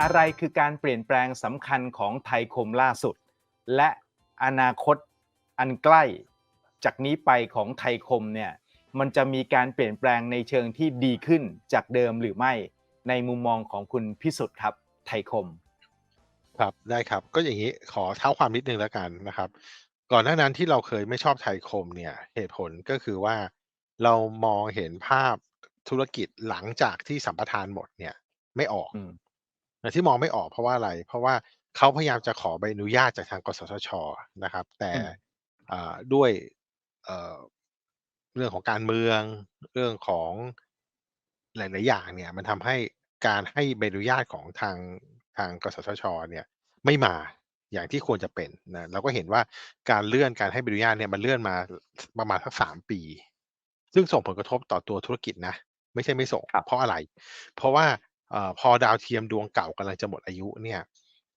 อะไรคือการเปลี่ยนแปลงสำคัญของไทยคมล่าสุด และอนาคตอันใกล้ จากนี้ไปของไทยคมเนี่ยมันจะมีการเปลี่ยนแปลงในเชิงที่ดีขึ้นจากเดิมหรือไม่ในมุมมองของคุณพิสุทธิ์ครับ ไทยคม ครับได้ครับ ก็อย่างนี้ขอเท้าความนิดนึงแล้วกันนะครับ ก่อนหน้านั้นที่เราเคยไม่ชอบไทยคมเนี่ยเหตุผลก็คือว่า เรามองเห็นภาพธุรกิจหลังจากที่สัมปทานหมดเนี่ยไม่ออกอืม แต่ที่มองไม่ออกเพราะว่าอะไร เพราะว่าเขาพยายามจะขอใบอนุญาตจากทางกสทชนะครับ แต่อืมอ่าด้วยเอ่อเรื่องของการเมือง เรื่องของหลาย ๆ อย่างเนี่ย มันทำให้การให้ใบอนุญาตของทางทางกสทชเนี่ย ไม่มาอย่างที่ควรจะเป็นนะเราก็เห็นว่าการเลื่อนการให้ใบอนุญาตเนี่ยมันเลื่อนมาประมาณสักสามปี ซึ่งส่งผลกระทบต่อตัวธุรกิจนะ ไม่ใช่ไม่ส่ง ครับ เพราะอะไร เพราะว่าเอ่อ พอดาวเทียมดวงเก่ากำลังจะหมดอายุเนี่ย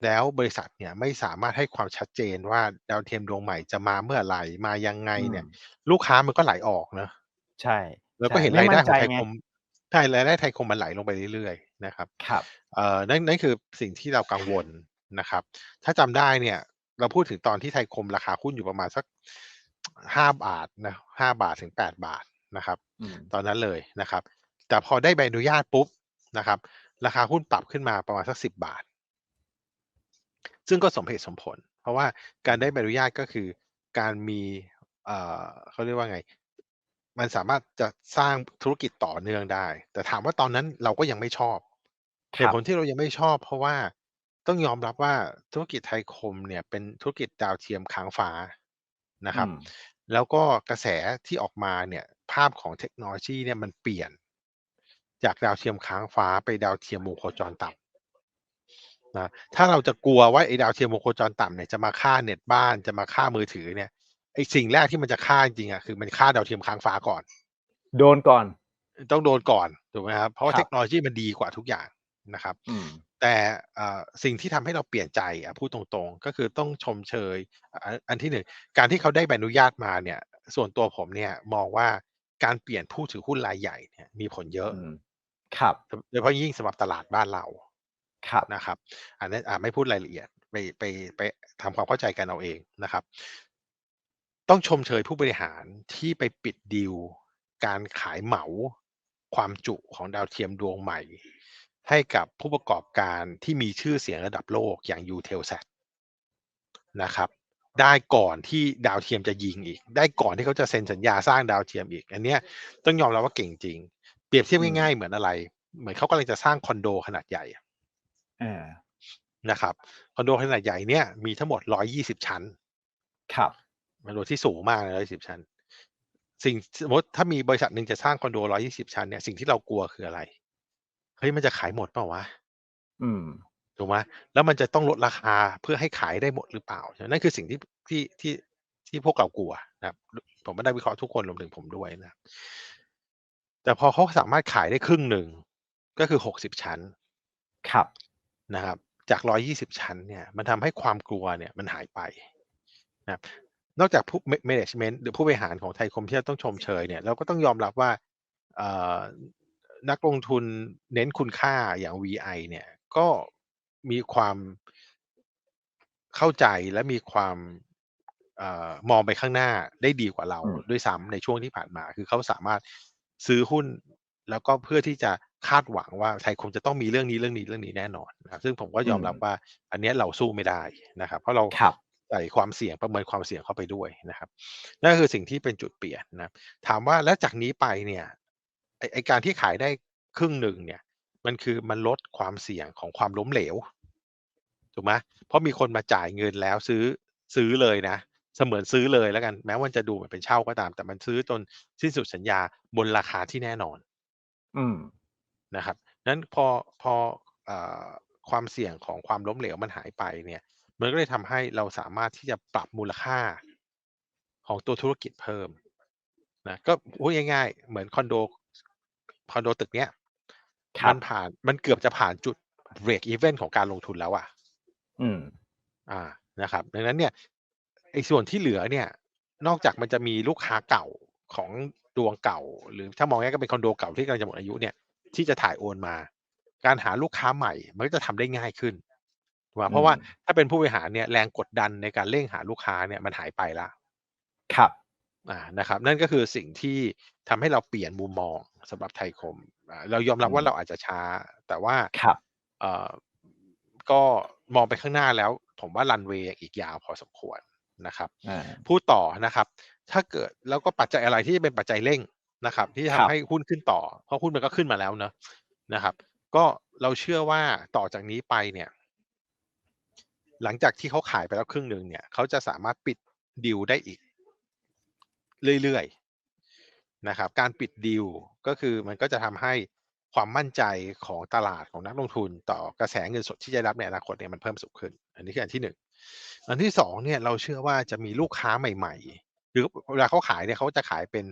แล้วบริษัทเนี่ยไม่สามารถให้ความชัดเจนว่าดาวเทียมดวงใหม่จะมาเมื่อไหร่มายังไงเนี่ยอืมลูกค้ามันก็ไหลออกเนอะใช่ แล้วก็ใช่เห็นไม่รายได้มั่นขใจองไทยไงคมใช่รายได้ไทยคมมันไหลลงไปเรื่อยๆนะครับครับเอ่อนั่นนั่นคือสิ่งที่เรากังวลนะครับ ถ้าจำได้เนี่ย เราพูดถึงตอนที่ไทยคมราคาหุ้นอยู่ประมาณสักห้าบาทนะห้าบาทถึงแปดบาทนะครับอืมตอนนั้นเลยนะครับ แต่พอได้ใบอนุญาตปุ๊บ นะครับ ราคาหุ้นปรับขึ้นมาประมาณสักสิบบาท ซึ่งก็สมเหตุสมผล เพราะว่าการได้ใบอนุญาตก็คือการมีเอ่อเขาเรียกว่าไง มันสามารถจะสร้างธุรกิจต่อเนื่องได้ แต่ถามว่าตอนนั้นเราก็ยังไม่ชอบคเหรัตุบผลที่เรายังไม่ชอบ เพราะว่าต้องยอมรับว่าธุรกิจไทยคมเนี่ยเป็นธุรกิจดาวเทียมค้างฟ้านะครับอืมแล้วก็กระแสที่ออกมาเนี่ยภาพของเทคโนโลยีเนี่ยมันเปลี่ยน จากดาวเทียมค้างฟ้าไปดาวเทียมวงโคจรต่ำนะถ้าเราจะกลัวว่าไอ้ดาวเทียมวงโคจรต่ำเนี่ยจะมาฆ่าเน็ตบ้านจะมาฆ่ามือถือเนี่ยไอ้สิ่งแรกที่มันจะฆ่าจริงๆอะคือมันฆ่าดาวเทียมค้างฟ้าก่อน โดนก่อน ต้องโดนก่อนถูกไหมครับเพราะว่าครับเทคโนโลยีมันดีกว่าทุกอย่างนะครับอืมแต่เอ่อสิ่งที่ทำให้เราเปลี่ยนใจอะพูดตรงๆ ก็คือต้องชมเชยอันอันที่หนึ่งการที่เขาได้ใบอนุญาตมาเนี่ย ส่วนตัวผมเนี่ยมองว่าการเปลี่ยนผู้ถือหุ้นรายใหญ่เนี่ยมีผลเยอะอืม ครับ โดยเฉพาะยิ่งสำหรับตลาดบ้านเราครับนะครับ อันนั้นอ่าไม่พูดรายละเอียดไปไปไปทำความเข้าใจกันเอาเองนะครับ ต้องชมเชยผู้บริหารที่ไปปิดดีลการขายเหมาความจุของดาวเทียมดวงใหม่ ให้กับผู้ประกอบการที่มีชื่อเสียงระดับโลกอย่าง u t e l s a t นะครับ ได้ก่อนที่ดาวเทียมจะยิงอีก ได้ก่อนที่เขาจะเซ็นสัญญาสร้างดาวเทียมอีก อันเนี้ยต้องยอมรับว่าเก่งจริง เปรียบเทียบอืมง่ายๆเหมือนอะไร เหมือนเขากำลังจะสร้างคอนโดขนาดใหญ่อะเออนะครับ คอนโดขนาดใหญ่เนี่ยมีทั้งหมด120ชั้น ครับคอนโดที่สูงมากเลย120ชั้น สิ่งสมมติถ้ามีบริษัทหนึ่งจะสร้างคอนโด120ชั้นเนี่ยสิ่งที่เรากลัวคืออะไรเฮ้ยมันจะขายหมดเปล่าวะอืมถูกไหมแล้วมันจะต้องลดราคาเพื่อให้ขายได้หมดหรือเปล่า นั่นคือสิ่งที่ที่ที่ที่พวกเรากลัวนะครับ ผมไม่ได้วิเคราะห์ทุกคนรวมถึงผมด้วยนะครับ แต่พอเขาสามารถขายได้ครึ่งหนึ่ง ก็คือ60ชั้นครับนะครับ จาก120ชั้นเนี่ยมันทำให้ความกลัวเนี่ยมันหายไปนะครับนอกจากผู้ management หรือผู้บริหารของไทยคมที่เราต้องชมเชยเนี่ยเราก็ต้องยอมรับว่าเอ่อนักลงทุนเน้นคุณค่าอย่าง VI เนี่ยก็มีความเข้าใจและมีความเออมองไปข้างหน้าได้ดีกว่าเราอืมด้วยซ้ำในช่วงที่ผ่านมา คือเขาสามารถ ซื้อหุ้น แล้วก็เพื่อที่จะคาดหวังว่าไทยคงจะต้องมีเรื่องนี้เรื่องนี้เรื่องนี้แน่นอนนะครับ ซึ่งผมก็ยอมรับว่า อันเนี้ยเราสู้ไม่ได้นะครับ เพราะเราครับใส่ความเสี่ยงประเมินความเสี่ยงเข้าไปด้วยนะครับ นั่นคือสิ่งที่เป็นจุดเปลี่ยนนะครับถามว่าแล้วจากนี้ไปเนี่ยไอไอการที่ขายได้ครึ่งหนึ่งเนี่ย มันคือมันลดความเสี่ยงของความล้มเหลวถูกไหมเพราะมีคนมาจ่ายเงินแล้วซื้อซื้อเลยนะ เสมือนซื้อเลยแล้วกัน แม้ว่าจะดูเหมือนเป็นเช่าก็ตาม แต่มันซื้อจนสิ้นสุดสัญญาบนราคาที่แน่นอนอืมนะครับนั้นพอพอเอ่อความเสี่ยงของความล้มเหลวมันหายไปเนี่ย มันก็เลยทำให้เราสามารถที่จะปรับมูลค่าของตัวธุรกิจเพิ่มนะก็พูดง่ายๆ เหมือนคอนโดคอนโดตึกเนี้ยครับมันผ่านมันเกือบจะผ่านจุด break even ของการลงทุนแล้วอะอืม อ่า นะครับ ดังนั้นเนี่ย ไอ้ส่วนที่เหลือเนี่ย นอกจากมันจะมีลูกค้าเก่าของดวงเก่า หรือถ้ามองง่ายก็เป็นคอนโดเก่าที่กำลังจะหมดอายุเนี่ย ที่จะถ่ายโอนมา การหาลูกค้าใหม่ มันก็จะทำได้ง่ายขึ้นถูกไหมเพราะว่าอืมถ้าเป็นผู้บริหารเนี่ยแรงกดดันในการเร่งหาลูกค้าเนี่ยมันหายไปละครับอ่านะครับ นั่นก็คือสิ่งที่ทำให้เราเปลี่ยนมุมมองสำหรับไทยคมอ่าเรายอมรับอืมว่าเราอาจจะช้า แต่ว่าครับเอ่อก็มองไปข้างหน้าแล้ว ผมว่ารันเวย์อีกยาวพอสมควร นะครับอ่าพูดต่อนะครับ ถ้าเกิดแล้วก็ปัจจัยอะไรที่จะเป็นปัจจัยเร่งนะครับ ที่ครัทำบให้หุ้นขึ้นต่อ เพราะหุ้นมันก็ขึ้นมาแล้วเนอะนะครับ ก็เราเชื่อว่าต่อจากนี้ไปเนี่ย หลังจากที่เขาขายไปแล้วครึ่งหนึ่งเนี่ยเขาจะสามารถปิดดีลได้อีก เรื่อยๆนะครับ การปิดดีลก็คือมันก็จะทำให้ความมั่นใจของตลาดของนักลงทุนต่อกระแสเงินสดที่จะได้รับในอนาคตเนี่ยมันเพิ่มสูงขึ้น อันนี้คืออันที่หนึ่ง อันที่สองเนี่ยเราเชื่อว่าจะมีลูกค้าใหม่ ๆ หรือเวลาเขาขายเนี่ยเขาจะขายเป็น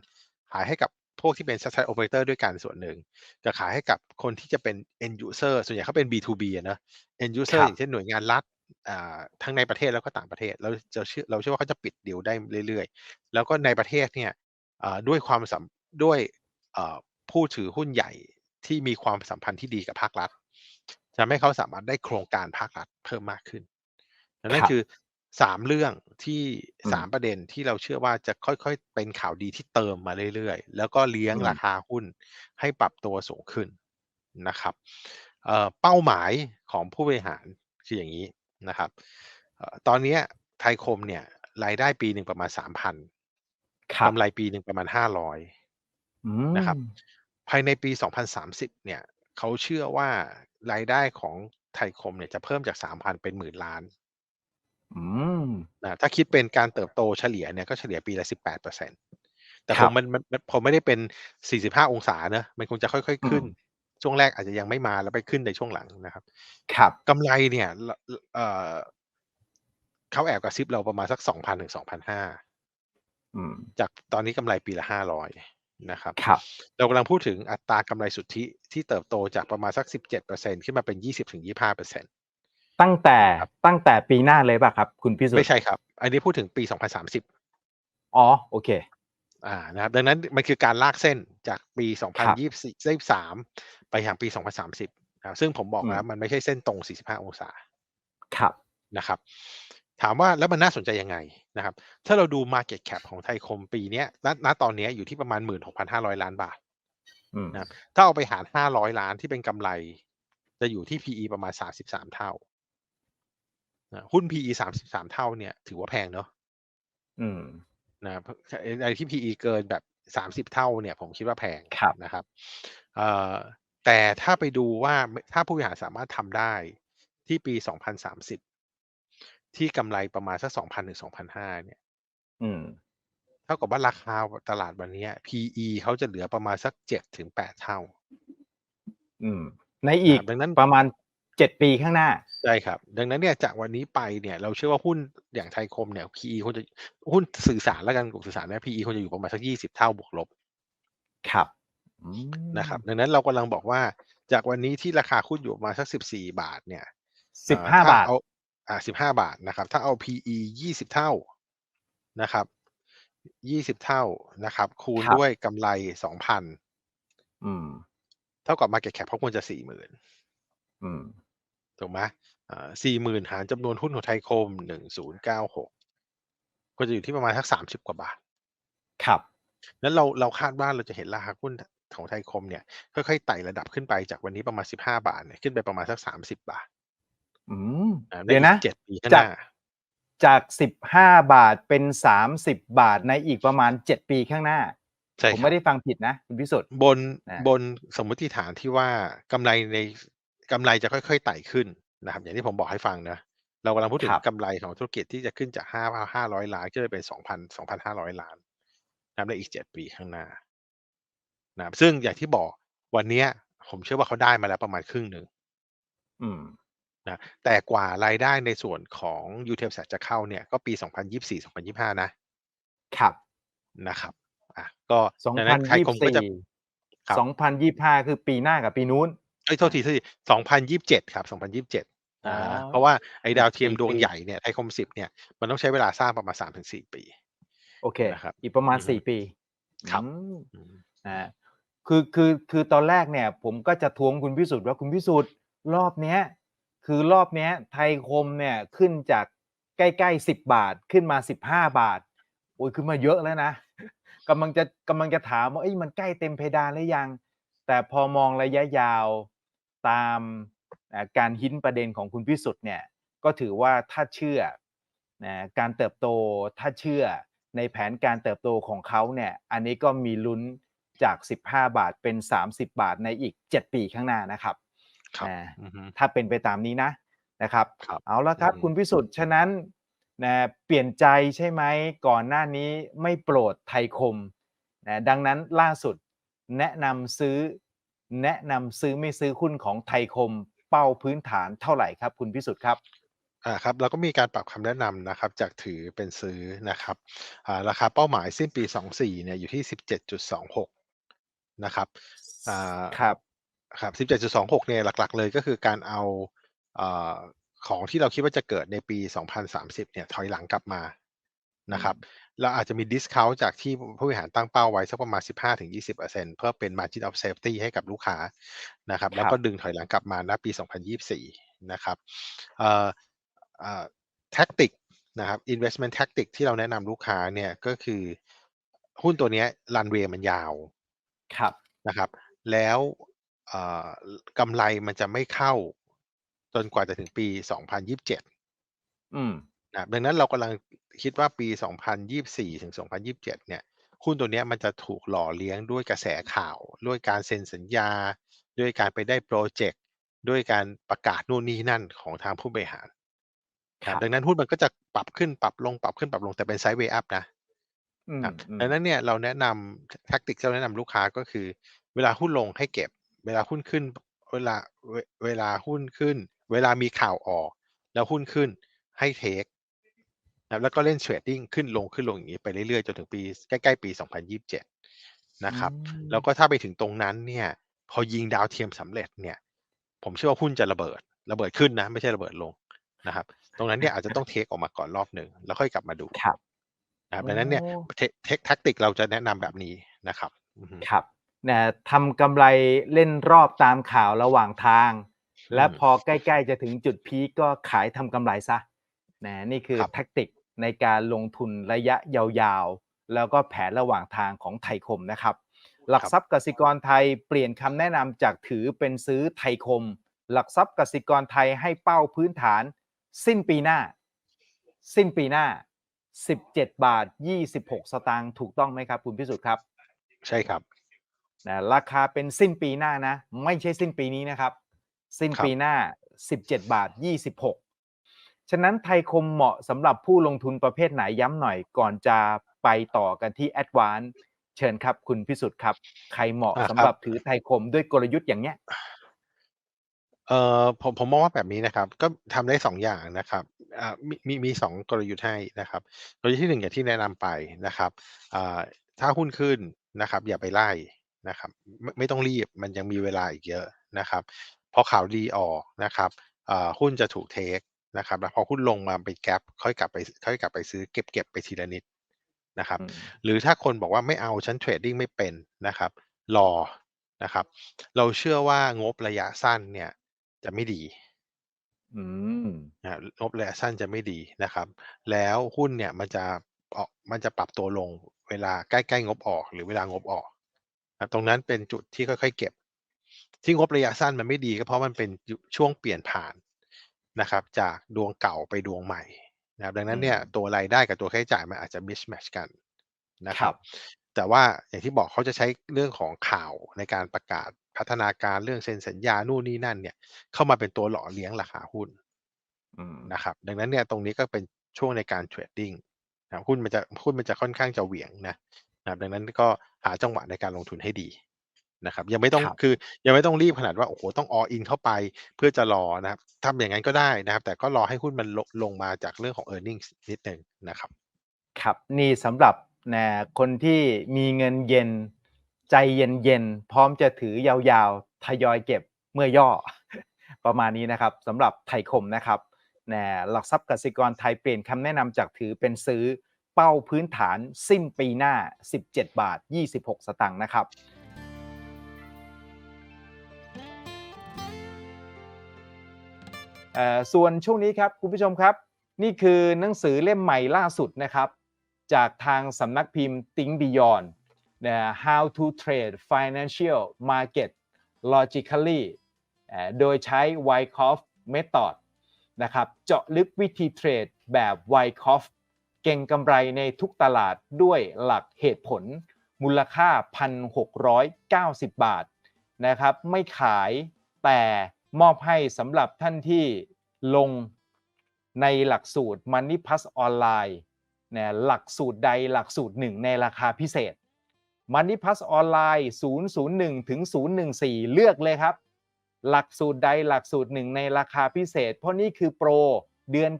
ขายให้กับพวกที่เป็น satellite operator ด้วยกันส่วนหนึ่งจะขายให้กับคนที่จะเป็น end user ส่วนใหญ่เขาเป็น B2B อะนะ end ครั user บอย่างเช่นหน่วยงานรัฐอ่าทั้งในประเทศแล้วก็ต่างประเทศเราจะเชื่อเราเชื่อว่าเขาจะปิดดีลได้เรื่อยๆ แล้วก็ในประเทศเนี่ยอ่าด้วยความสัมด้วยเอ่อผู้ถือหุ้นใหญ่ที่มีความสัมพันธ์ที่ดีกับภาครัฐทำให้เขาสามารถได้โครงการภาครัฐเพิ่มมากขึ้นดัง นั้คนรับคือสามเรื่องที่อืมสามประเด็นที่เราเชื่อว่าจะค่อยๆ เป็นข่าวดีที่เติมมาเรื่อยๆ แล้วก็เลี้ยงอืมราคาหุ้นให้ปรับตัวสูงขึ้นนะครับเอ่อเป้าหมายของผู้บริหารคืออย่างนี้นะครับเอ่อตอนเนี้ยไทยคมเนี่ยรายได้ปีหนึ่งประมาณสามพันครับกำไรปีหนึ่งประมาณห้าร้อยอืนะครับมภายในปี2030เนี่ยเขาเชื่อว่ารายได้ของไทยคมเนี่ยจะเพิ่มจาก3,000เป็นหมื่นล้านอืม นะถ้าคิดเป็นการเติบโตเฉลี่ยเนี่ยก็เฉลี่ยปีละ18%แต่คผรัมบมันมันมันผมไม่ได้เป็น45องศาเนอะมันคงจะค่อยอืๆขึ้นมช่วงแรกอาจจะยังไม่มาแล้วไปขึ้นในช่วงหลังนะครับ ครับกำไรเนี่ยละเอ่อเขาแอบกระซิบเราประมาณสัก2,000ถึง2,500อืมจากตอนนี้กำไรปีละ500นะครับครับเรากำลังพูดถึงอัตรากำไรสุทธิที่เติบโตจากประมาณสัก 17%ขึ้นมาเป็น 20-25% ตั้งแต่ครับตั้งแต่ปีหน้าเลยป่ะครับ คุณพิสุทไม่ธิ์ใช่ครับ อันนี้พูดถึงปี 2030 อ๋อโอเคอ่านะครับดังนั้นมันคือการลากเส้นจากปีครับ2024ไปยังปี 2030นะครับซึ่งผมบอกอืมแล้วมันไม่ใช่เส้นตรง 45 องศาครับนะครับ ถามว่าแล้วมันน่าสนใจยังไงนะครับ ถ้าเราดู Market Cap ของไทยคมปีเนี้ยณณตอนเนี้ยอยู่ที่ประมาณ 16,500 ล้านบาทอืมนะครับถ้าเอาไปหาร 500 ล้านที่เป็นกำไร จะอยู่ที่ PE ประมาณ 33 เท่า นะหุ้น PE 33เท่าเนี่ยถือว่าแพงเนาะอืมนะครับอะไรที่ PE เกินแบบ30เท่าเนี่ย ผมคิดว่าแพงครับนะครับเอ่อแต่ถ้าไปดูว่าถ้าผู้บริหารสามารถทำได้ที่ปี2030ที่กำไรประมาณสัก2,000ถึง2,500เนี่ย อืมเท่ากับว่าราคาตลาดวันเนี้ย PE เขาจะเหลือประมาณสัก7ถึง8เท่า อืม ในอีกอ่าดังนั้นประมาณ เจ็ดปีข้างหน้าใช่ครับ ดังนั้นเนี่ยจากวันนี้ไปเนี่ยเราเชื่อว่าหุ้นอย่างไทยคมเนี่ย PE ควรจะหุ้นสื่อสารแล้วกันกลุ่มสื่อสารเนี่ย PE ควรจะอยู่ประมาณสัก20เท่าบวกลบครับอืนะครับมดังนั้นเรากำลังบอกว่า จากวันนี้ที่ราคาหุ้นอยู่ประมาณสัก14บาทเนี่ยสิบเอ่อห้าถ้บาทเอาอ่า15บาทนะครับ ถ้าเอา PE 20เท่านะครับ20เท่านะครับ คูณครับด้วยกำไร2,000อืม เท่ากับ Market Cap เขาควรจะ40,000อืม ถูกไหมอ่า40,000หารจำนวนหุ้นของไทยคม1096ก็จะอยู่ที่ประมาณสัก30กว่าบาท ครับนั้นเราเราคาดว่าเราจะเห็นราคาหุ้นของไทยคมเนี่ยค่อยๆไต่ระดับขึ้นไปจากวันนี้ประมาณ15บาทเนี่ยขึ้นไปประมาณสัก30บาท อืมอ่าในเดี๋ยวอีนะก7ปีข้างจากหน้าจากสิบห้าบาทเป็นสามสิบบาทในอีกประมาณเจ็ดปีข้างหน้าใช่ผมครัไม่บได้ฟังผิดนะคุณพิสุทธิ์บนนะบนสมมติฐานที่ว่ากำไรใน กำไรจะค่อยๆไต่ขึ้นนะครับ อย่างที่ผมบอกให้ฟังนะเรากำลังพูดถึคงรับกำไรของธุรกิจที่จะขึ้นจากห้าห้าร้อยล้านขึ้นไปเป็นสองพันสองพันห้าร้อยล้านนะครับในอีกเจ็ดปีข้างหน้านะครับซึ่งอย่างที่บอกวันเนี้ยผมเชื่อว่าเขาได้มาแล้วประมาณครึ่งหนึ่งอืมนะแต่กว่ารายได้ในส่วนของ u t e l s a t จะเข้าเนี่ยก็ปี 2024-2025 นะ ครับนะครับอะก็สองดังพันั้นนไทยยี่ คมสิบก็จะสี่ครับสองพันยี่ห้าคือปีหน้ากับปีนู้นเอ้ยโทษทีโทษที2027ครับ2027อ๋ออ่าเพราะว่าไอ้ดาวเทียมสี่ดวงปีใหญ่เนี่ยไทยคม10เนี่ยมันต้องใช้เวลาสร้างประมาณ3-4ปี โอเคนะครับอีกประมาณอือฮึสี่ปีครับอืมอืมนะคือคือคือตอนแรกเนี่ย ผมก็จะท้วงคุณพิสุทธิ์ว่าคุณพิสุทธิ์รอบเนี้ย คือรอบเนี้ย ไทยคมเนี่ยขึ้นจากใกล้ๆสิบบาทขึ้นมาสิบห้าบาทโอ้ยขึ้นมาเยอะแล้วนะกำลังจะกำลังจะถามว่าเอ้ยมันใกล้เต็มเพดานหรือยัง แต่พอมองระยะยาว ตามอ่าการหินประเด็นของคุณพิสุทธิ์เนี่ยก็ถือว่าถ้าเชื่อนะการเติบโตถ้าเชื่อในแผนการเติบโตของเขาเนี่ยอันนี้ก็มีลุ้นจาก 15 บาทเป็น 30 บาทในอีก 7 ปีข้างหน้านะครับครับนะอือฮึถ้าเป็นไปตามนี้นะนะครับครับเอาละครับอืมคุณพิสุทธิ์ฉะนั้นนะเปลี่ยนใจใช่ไหมก่อนหน้านี้ไม่โปรดไทยคมนะดังนั้นล่าสุดแนะนำซื้อ แนะนำซื้อไม่ซื้อหุ้นของไทยคมเป้าพื้นฐานเท่าไหร่ครับ คุณพิสุทธิ์ครับอ่าครับเราก็มีการปรับคำแนะนำนะครับจากถือเป็นซื้อนะครับอ่าราคาเป้าหมายสิ้นปี 24เนี่ยอยู่ที่ 17.26 นะครับอ่าครับครับ 17.26เนี่ยหลักๆ เลยก็คือการเอาเอ่อของที่เราคิดว่าจะเกิดในปี 2030เนี่ยถอยหลังกลับมา นะครับแล้วอาจจะมี discount จากที่ผู้บริหารตั้งเป้าไว้สักประมาณ 15-20%เพื่อเป็น margin of safety ให้กับลูกค้านะครับแล้วก็ดึงถอยหลังกลับมาณปี 2024 นะครับเอ่อเอ่อ tactic นะครับ investment tactic ที่เราแนะนำลูกค้าเนี่ยก็คือหุ้นตัวเนี้ย runway มันยาวครับนะครับ แล้วเอ่อกำไรมันจะไม่เข้าจนกว่าจะถึงปี 2027 อืม นะครับดังนั้นเรากำลังคิดว่าปี 2024 ถึง 2027 เนี่ยหุ้นตัวเนี้ยมันจะถูกหล่อเลี้ยงด้วยกระแสข่าว ด้วยการเซ็นสัญญา ด้วยการไปได้โปรเจกต์ ด้วยการประกาศนู่นนี่นั่นของทางผู้บริหาร ครันะบดังนั้นหุ้นมันก็จะปรับขึ้นปรับลงปรับขึ้นปรับลงแต่เป็นไซด์เวย์อัพนะอืมครับอืมดังนั้นเนี่ยเราแนะนำแท็กติกที่เราแนะนำลูกค้าก็คือ เวลาหุ้นลงให้เก็บ เวลาหุ้นขึ้น เวลาเวเวลาหุ้นขึ้น เวลามีข่าวออก แล้วหุ้นขึ้นให้เทค นะครับแล้วก็เล่นเทรดดิ้งขึ้นลงขึ้นลงอย่างนี้ไปเรื่อยๆ จนถึงปีใกล้ๆปี 2027 นะครับอืมแล้วก็ถ้าไปถึงตรงนั้นเนี่ย พอยิงดาวเทียมสำเร็จเนี่ย ผมเชื่อว่าหุ้นจะระเบิด ระเบิดขึ้นนะ ไม่ใช่ระเบิดลงนะครับ ตรงนั้นเนี่ยอาจจะต้องเทคออกมาก่อนรอบหนึ่งแล้วค่อยกลับมาดูครับนะครับดังนั้นเนี่ยโอ้เทคเทคแท็กติกเราจะแนะนำแบบนี้นะครับอือฮึครับนะทำกำไรเล่นรอบตามข่าวระหว่างทาง และอืมพอใกล้ ๆ จะถึงจุดพีคก็ขายทำกำไรซะนะนี่คือครับแท็กติก ในการลงทุนระยะยาวๆ แล้วก็แผนระหว่างทางของไทยคมนะครับ หลักทรัพย์กสิกรไทยเปลี่ยนคำแนะนำจากถือเป็นซื้อไทยคม หลักทรัพย์กสิกรไทยให้เป้าพื้นฐาน สิ้นปีหน้า สิ้นปีหน้า 17 บาท 26 สตางค์ถูกต้องไหมครับคุณพิสุทธิ์ครับ ใช่ครับนะราคาเป็นสิ้นปีหน้านะ ไม่ใช่สิ้นปีนี้นะครับ สิ้นครับปีหน้า 17 บาท 26 ฉะนั้นไทยคมเหมาะสำหรับผู้ลงทุนประเภทไหนย้ำหน่อยก่อนจะไปต่อกันที่ a d v a n c e เชิญครับ คุณพิสุทธิ์ครับ ใครเหมาะอ่าสำหรับถือไทยคมด้วยกลยุทธ์อย่างเนี้ยเอ่อผมผมมองว่าแบบนี้นะครับ ก็ทำได้สองอย่างนะครับอ่ามีมีมีสองกลยุทธ์ให้นะครับกลยุทธ์ที่หนึ่งอย่างที่แนะนำไปนะครับอ่าถ้าหุ้นขึ้นนะครับ อย่าไปไล่นะครับไม่ไม่ต้องรีบมันยังมีเวลาอีกเยอะนะครับพอข่าวดีออกนะครับอ่าหุ้นจะถูกเทค นะครับแล้วพอหุ้นลงมาเป็นแกลบค่อยกลับไปค่อยกลับไปซื้อเก็บเก็บไปทีละนิดนะครับอืมหรือถ้าคนบอกว่าไม่เอาฉันเทรดดิ้งไม่เป็นนะครับรอนะครับ เราเชื่อว่างบระยะสั้นเนี่ย จะไม่ดีอืมนะงบระยะสั้นจะไม่ดีนะครับ แล้วหุ้นเนี่ยมันจะออกมันจะปรับตัวลงเวลาใกล้ๆงบออก หรือเวลางบออกนะตรงนั้นเป็นจุดที่ค่อยๆเก็บ ที่งบระยะสั้นมันไม่ดีก็เพราะมันเป็นยุช่วงเปลี่ยนผ่าน นะครับ จากดวงเก่าไปดวงใหม่นะครับ ดังนั้นเนี่ยอืมตัวรายได้กับตัวค่าใช้จ่ายมันอาจจะ mismatch กันนะคครัรับบแต่ว่าอย่างที่บอกเขาจะใช้เรื่องของข่าวในการประกาศพัฒนาการเรื่องเซ็นสัญญานู่นนี่นั่นเนี่ย เข้ามาเป็นตัวหล่อเลี้ยงราคาหุ้นอืมนะครับ ดังนั้นเนี่ยตรงนี้ก็เป็นช่วงในการเทรดดิ้งนะครับหุ้นมันจะหุ้นมันจะค่อนข้างจะเหวี่ยงนะนะครับดังนั้นก็หาจังหวะในการลงทุนให้ดี นะครับ ยังไม่ต้องครับ คือยังไม่ต้องรีบขนาดว่าโอ้โหต้อง all in เข้าไปเพื่อจะรอนะครับทำอย่างนั้นก็ได้นะครับ แต่ก็รอให้หุ้นมันลงลงมาจากเรื่องของ e a r n i n g นิดนึงนะครับ ครับนี่สำหรับนะคนที่มีเงินเย็น ใจเย็นๆพร้อมจะถือยาวๆทยอยเก็บเมื่อย่อ ประมาณนี้นะครับสำหรับไทยคมนะครับนะหลักทรัพย์กสิกรไทยเปลี่ยนคำแนะนำจากถือเป็นซื้อเป้าพื้นฐานสิ้นปีหน้า 17 บาท 26 สตางค์นะครับ ส่วนช่วงนี้ครับคุณผู้ชมครับ นี่คือหนังสือเล่มใหม่ล่าสุดนะครับ จากทางสำนักพิมพ์ Think Beyond นะ How to Trade Financial Market Logically โดยใช้ Wyckoff Method นะครับเจาะลึกวิธีเทรดแบบ Wyckoff เก่งกำไรในทุกตลาดด้วยหลักเหตุผลมูลค่า 1,690 บาทนะครับ ไม่ขายแต่ มอบให้สำหรับท่านที่ลงในหลักสูตร Money Plus ออนไลน์นะหลักสูตรใดหลักสูตรหนึ่งในราคาพิเศษ Money Plus ออนไลน์001ถึง014 เลือกเลยครับ หลักสูตรใดหลักสูตรหนึ่งในราคาพิเศษ เพราะนี่คือโปรเดือน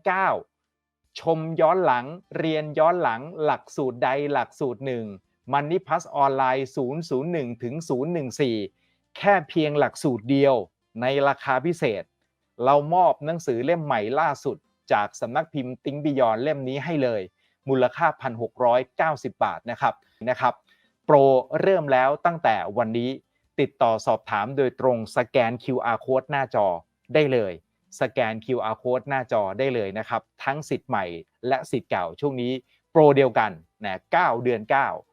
9 ชมย้อนหลังเรียนย้อนหลังหลักสูตรใดหลักสูตรหนึ่ง Money Plus ออนไลน์001ถึง014 แค่เพียงหลักสูตรเดียว ในราคาพิเศษ เรามอบหนังสือเล่มใหม่ล่าสุด จากสำนักพิมพ์ติ้งบิยอนเล่มนี้ให้เลย มูลค่า 1,690 บาทนะครับนะครับ โปรเริ่มแล้วตั้งแต่วันนี้ติดต่อสอบถามโดยตรงสแกน QR code หน้าจอได้เลย สแกน QR code หน้าจอได้เลยนะครับ ทั้งสิทธิ์ใหม่และสิทธิ์เก่าช่วงนี้โปรเดียวกันนะ9เดือน 9